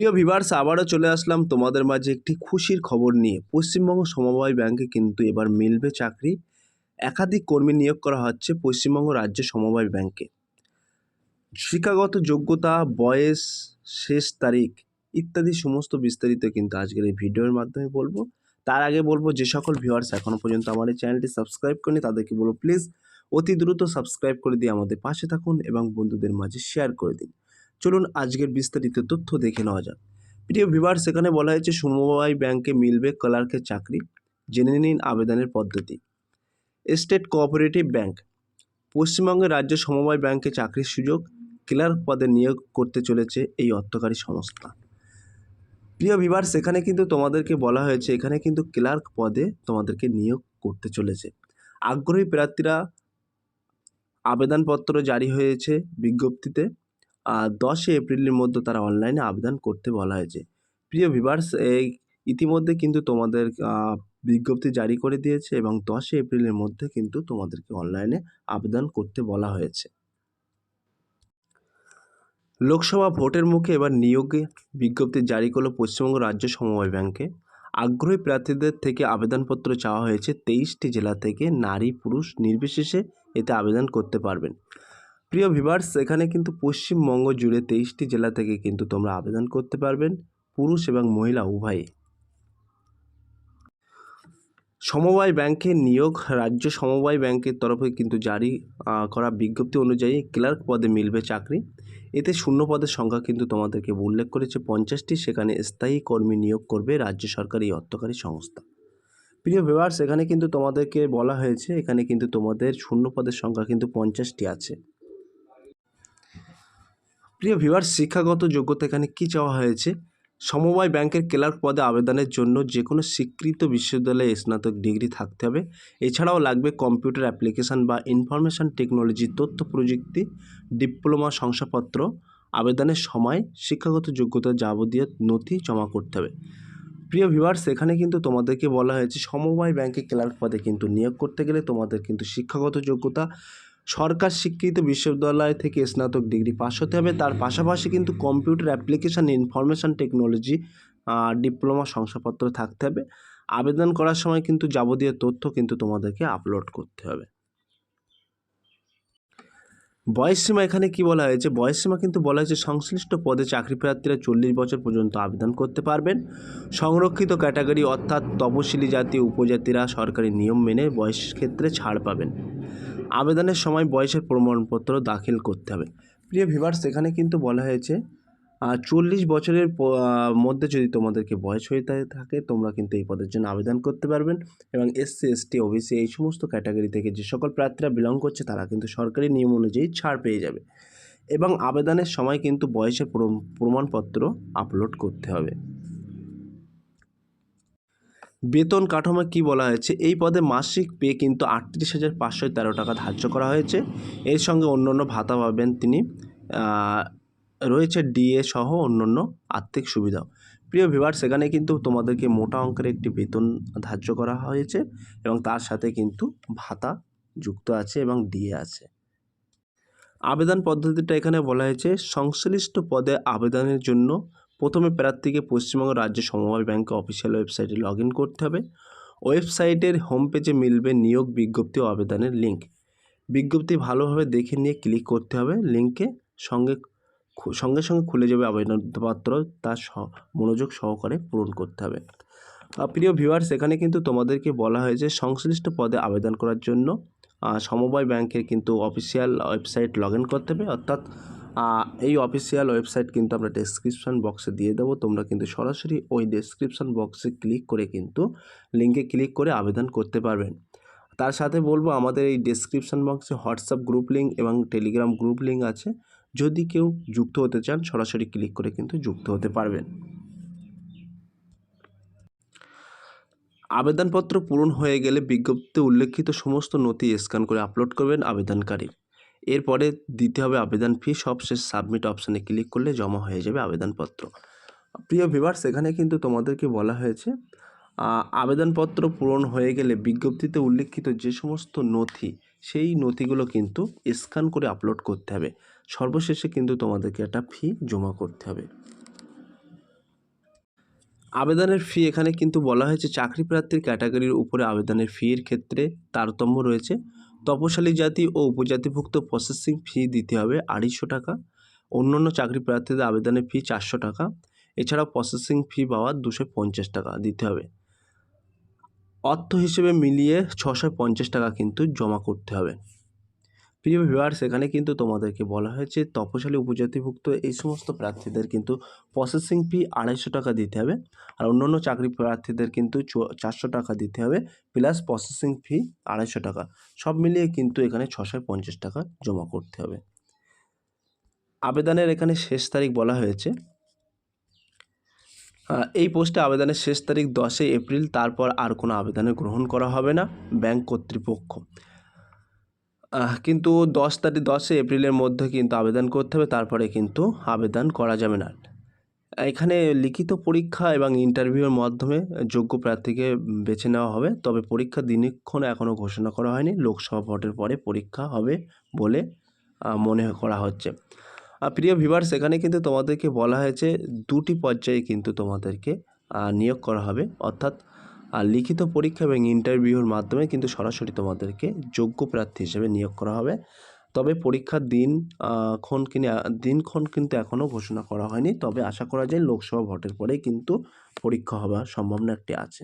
প্রিয় ভিভার্স আবারও চলে আসলাম তোমাদের মাঝে একটি খুশির খবর নিয়ে। পশ্চিমবঙ্গ সমবায় ব্যাংকে কিন্তু এবার মিলবে চাকরি। একাধিক কর্মী নিয়োগ করা হচ্ছে পশ্চিমবঙ্গ রাজ্য সমবায় ব্যাংকে শিক্ষাগত যোগ্যতা, বয়স, শেষ তারিখ ইত্যাদি সমস্ত বিস্তারিত কিন্তু আজকের এই ভিডিওর মাধ্যমে বলব। তার আগে বলব, যে সকল ভিউয়ার্স এখনও পর্যন্ত আমার এই চ্যানেলটি সাবস্ক্রাইব করেনি, তাদেরকে বলব, প্লিজ অতি দ্রুত সাবস্ক্রাইব করে দিয়ে আমাদের পাশে থাকুন এবং বন্ধুদের মাঝে শেয়ার করে দিন। চলুন আজকের বিস্তারিত তথ্য দেখে নেওয়া যাক। প্রিয় ভিভার সেখানে বলা হয়েছে সমবায় ব্যাংকে মিলবে ক্লার্কের চাকরি। জেনে নিন আবেদনের পদ্ধতি। State cooperative bank. পশ্চিমবঙ্গের রাজ্য সমবায় ব্যাংকে চাকরির সুযোগ ক্লার্ক পদে নিয়োগ করতে চলেছে এই অর্থকারী সংস্থা। প্রিয় ভিভার সেখানে কিন্তু তোমাদেরকে বলা হয়েছে, এখানে কিন্তু ক্লার্ক পদে তোমাদেরকে নিয়োগ করতে চলেছে। আগ্রহী প্রার্থীরা আবেদনপত্র জারি হয়েছে বিজ্ঞপ্তিতে। দশই এপ্রিলের মধ্যে তারা অনলাইনে আবেদন করতে বলা হয়েছে। প্রিয় ভিভার্স এই ইতিমধ্যে কিন্তু তোমাদের বিজ্ঞপ্তি জারি করে দিয়েছে এবং দশই এপ্রিলের মধ্যে কিন্তু তোমাদেরকে অনলাইনে আবেদন করতে বলা হয়েছে। লোকসভা ভোটের মুখে এবার নিয়োগে বিজ্ঞপ্তি জারি করল পশ্চিমবঙ্গ রাজ্য সমবায় ব্যাংকে। আগ্রহী প্রার্থীদের থেকে আবেদনপত্র চাওয়া হয়েছে তেইশটি জেলা থেকে নারী পুরুষ নির্বিশেষে এতে আবেদন করতে পারবেন। প্রিয় ভিভার্স এখানে কিন্তু পশ্চিমবঙ্গ জুড়ে তেইশটি জেলা থেকে কিন্তু তোমরা আবেদন করতে পারবেন, পুরুষ এবং মহিলা উভয়ে। সমবায় ব্যাংকের নিয়োগ, রাজ্য সমবায় ব্যাংকের তরফে কিন্তু জারি করা বিজ্ঞপ্তি অনুযায়ী ক্লার্ক পদে মিলবে চাকরি। এতে শূন্য পদের সংখ্যা কিন্তু তোমাদেরকে উল্লেখ করেছে পঞ্চাশটি, সেখানে স্থায়ী কর্মী নিয়োগ করবে রাজ্য সরকারি অর্থকারী সংস্থা। প্রিয় ভিভার্স এখানে কিন্তু তোমাদেরকে বলা হয়েছে, এখানে কিন্তু তোমাদের শূন্য পদের সংখ্যা কিন্তু পঞ্চাশটি আছে। প্রিয় ভিউয়ার শিক্ষাগত যোগ্যতা এখানে কি চাওয়া হয়েছে? সমবায় ব্যাংকের ক্লার্ক পদে আবেদনের জন্য যে কোনো স্বীকৃত বিশ্ববিদ্যালয়ে স্নাতক ডিগ্রি থাকতে হবে। এছাড়াও লাগবে কম্পিউটার অ্যাপ্লিকেশন বা ইনফরমেশন টেকনোলজি, তথ্য প্রযুক্তি, ডিপ্লোমা শংসাপত্র, আবেদনের সময়, শিক্ষাগত যোগ্যতা যাবতীয় নথি জমা করতে হবে। প্রিয় ভিউয়ার্স, এখানে কিন্তু তোমাদেরকে বলা হয়েছে, সমবায় ব্যাংকে ক্লার্ক পদে কিন্তু নিয়োগ করতে গেলে তোমাদের কিন্তু শিক্ষাগত যোগ্যতা সরকার স্বীকৃত বিশ্ববিদ্যালয় থেকে স্নাতক ডিগ্রি পাস হতে হবে। তার পাশাপাশি কিন্তু computer application, information technology diploma শংসাপত্র থাকতে হবে। আবেদন করার সময় কিন্তু যাবতীয় তথ্য কিন্তু তোমাদেরকে আপলোড করতে হবে। বয়সসীমা এখানে কি বলা হয়েছে? বয়সসীমা কিন্তু বলা হয়েছে সংশ্লিষ্ট পদে চাকরি প্রার্থীরা চল্লিশ বছর পর্যন্ত আবেদন করতে পারবেন। সংরক্ষিত ক্যাটাগরি অর্থাৎ তপশিলি জাতি, উপজাতিরা সরকারি নিয়ম মেনে বয়স ক্ষেত্রে ছাড় পাবেন। আবেদনের সময় বয়সের প্রমাণপত্র দাখিল করতে হবে। প্রিয় ভিভার্স এখানে কিন্তু বলা হয়েছে চল্লিশ বছরের মধ্যে যদি তোমাদেরকে বয়স হয়ে থাকে, তোমরা কিন্তু এই পদের জন্য আবেদন করতে পারবেন এবং এসসি এসটি ওবিসি এই সমস্ত ক্যাটাগরি থেকে যে সকল প্রার্থীরা বিলং করছে, তারা কিন্তু সরকারি নিয়ম অনুযায়ী ছাড় পেয়ে যাবে এবং আবেদনের সময় কিন্তু বয়সের প্রমাণপত্র আপলোড করতে হবে। বেতন কাঠামো কি বলা হয়েছে? এই পদে মাসিক পে কিন্তু আটত্রিশ হাজার পাঁচশো তেরো টাকা ধার্য করা হয়েছে। এর সঙ্গে অন্যান্য ভাতা পাবেন তিনি। রয়েছে ডিএ সহ অন্যান্য আর্থিক সুবিধাও। প্রিয় ভিভার সেখানে কিন্তু তোমাদেরকে মোটা অঙ্কের একটি বেতন ধার্য করা হয়েছে এবং তার সাথে কিন্তু ভাতা যুক্ত আছে এবং ডিএ আছে। আবেদন পদ্ধতিটা এখানে বলা হয়েছে, সংশ্লিষ্ট পদে আবেদনের জন্য প্রথমে প্রার্থীকে পশ্চিমবঙ্গ রাজ্য সমবায় ব্যাংক অফিসিয়াল ওয়েবসাইটে লগ করতে হবে। ওয়েবসাইটের হোম পেজে মিলবে নিয়োগ বিজ্ঞপ্তি ও আবেদনের লিঙ্ক বিজ্ঞপ্তি ভালোভাবে দেখে নিয়ে ক্লিক করতে হবে লিঙ্কে সঙ্গে সঙ্গে সঙ্গে খুলে যাবে আবেদনপত্র। তার স- মনোযোগ সহকারে পূরণ করতে হবে। প্রিয় ভিউয়ার্স, এখানে কিন্তু তোমাদেরকে বলা হয়েছে সংশ্লিষ্ট পদে আবেদন করার জন্য সমবায় ব্যাংকের কিন্তু অফিসিয়াল ওয়েবসাইট লগ করতে হবে। অর্থাৎ এই অফিসিয়াল ওয়েবসাইট কিন্তু আমরা ডেসক্রিপশন বক্সে দিয়ে দেবো। তোমরা কিন্তু সরাসরি ওই ডেসক্রিপশন বক্সে ক্লিক করে কিন্তু লিঙ্কে ক্লিক করে আবেদন করতে পারবেন। তার সাথে বলব, আমাদের এই ডেসক্রিপশন বক্সে হোয়াটসঅ্যাপ গ্রুপ লিঙ্ক এবং টেলিগ্রাম গ্রুপ লিঙ্ক আছে। যদি কেউ যুক্ত হতে চান, সরাসরি ক্লিক করে কিন্তু যুক্ত হতে পারবেন। আবেদনপত্র পূরণ হয়ে গেলে বিজ্ঞপ্তিতে উল্লেখিত সমস্ত নথি স্ক্যান করে আপলোড করবেন আবেদনকারী এরপরে দিতে হবে আবেদন ফি সবশেষ সাবমিট অপশানে ক্লিক করলে জমা হয়ে যাবে আবেদনপত্র। প্রিয় ভিভার্স এখানে কিন্তু তোমাদেরকে বলা হয়েছে আবেদনপত্র পূরণ হয়ে গেলে বিজ্ঞপ্তিতে উল্লেখিত যে সমস্ত নথি, সেই নথিগুলো কিন্তু স্ক্যান করে আপলোড করতে হবে। সর্বশেষে কিন্তু তোমাদেরকে একটা ফি জমা করতে হবে। আবেদনের ফি এখানে কিন্তু বলা হয়েছে চাকরি প্রার্থীর ক্যাটাগরির উপরে আবেদনের ফির ক্ষেত্রে তারতম্য রয়েছে। তপশালী জাতি ও উপজাতিভুক্ত প্রসেসিং ফি দিতে হবে আড়াইশো টাকা। অন্যান্য চাকরি প্রার্থীদের আবেদনের ফি চারশো টাকা। এছাড়াও প্রসেসিং ফি পাওয়ার দুশো পঞ্চাশ টাকা দিতে হবে। অর্থ হিসেবে মিলিয়ে ছশো পঞ্চাশ টাকা কিন্তু জমা করতে হবে। প্রিয় ভিউয়ার্স এখানে কিন্তু তোমাদেরকে বলা হয়েছে তপশালী উপজাতিভুক্ত এই সমস্ত প্রার্থীদের কিন্তু প্রসেসিং ফি আড়াইশো টাকা দিতে হবে আর অন্যান্য চাকরি প্রার্থীদের কিন্তু চারশো টাকা দিতে হবে প্লাস প্রসেসিং ফি আড়াইশো টাকা। সব মিলিয়ে কিন্তু এখানে ছশো পঞ্চাশ টাকা জমা করতে হবে। আবেদনের এখানে শেষ তারিখ বলা হয়েছে। এই পোস্টে আবেদনের শেষ তারিখ দশই এপ্রিল, তারপর আর কোনো আবেদনে গ্রহণ করা হবে না। ব্যাংক কর্তৃপক্ষ। কিন্তু দশ তারিখ, দশই এপ্রিলের মধ্যে কিন্তু আবেদন করতে হবে, তারপরে কিন্তু আবেদন করা যাবে না। এখানে লিখিত পরীক্ষা এবং ইন্টারভিউর মাধ্যমে যোগ্য প্রার্থীকে বেছে নেওয়া হবে, তবে পরীক্ষা দিনক্ষণ এখনও ঘোষণা করা হয়নি, লোকসভা ভোটের পরে পরীক্ষা হবে বলে মনে করা হচ্ছে। প্রিয় ভিভার্স সেখানে কিন্তু তোমাদেরকে বলা হয়েছে, দুটি পর্যায়ে কিন্তু তোমাদেরকে নিয়োগ করা হবে, অর্থাৎ আর লিখিত পরীক্ষা এবং ইন্টারভিউর মাধ্যমে কিন্তু সরাসরি তোমাদেরকে যোগ্য প্রার্থী হিসেবে নিয়োগ করা হবে। তবে পরীক্ষার দিন ক্ষণ কিনে দিনক্ষণ কিন্তু এখনও ঘোষণা করা হয়নি। তবে আশা করা যায় লোকসভা ভোটের পরেই কিন্তু পরীক্ষা হওয়ার সম্ভাবনা একটি আছে।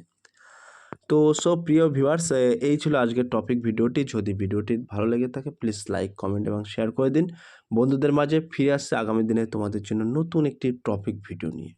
তো সো প্রিয় ভিউয়ার্স এই ছিল আজকের টপিক ভিডিওটি। যদি ভিডিওটি ভালো লেগে থাকে প্লিজ লাইক কমেন্ট এবং শেয়ার করে দিন। বন্ধুদের মাঝে ফিরে আসছে আগামী দিনে তোমাদের জন্য নতুন একটি টপিক ভিডিও নিয়ে।